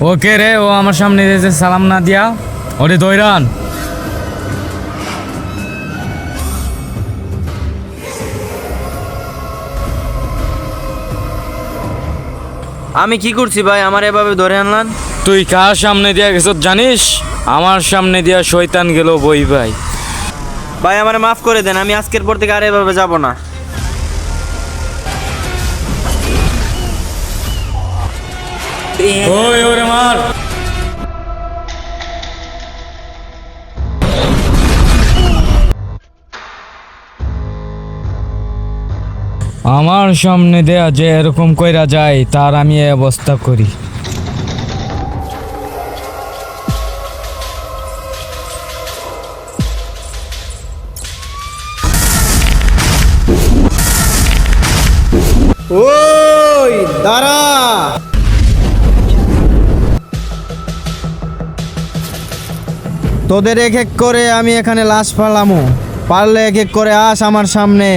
ওকে রে ও আমার সামনে এসে সালাম না দিয়া ওরে দৈরান। আমি কি করছি ভাই আমার এভাবে ধরে আনলান তুই কার সামনে দিয়া গেছ জানিস? আমার সামনে দিয়া শয়তান গেল বই ভাই। ভাই আমার মাফ করে দেন আমি আজকের পর থেকে আর এভাবে যাব না। ওই ওরে আমার সামনে দেয়া যে এরকম কইরা যায়, তার আমি অবস্থা করি। ওই, দাঁড়া। তোদের এক এক করে আমি এখানে লাশ ফালামো। পারলে এক এক করে আস আমার সামনে।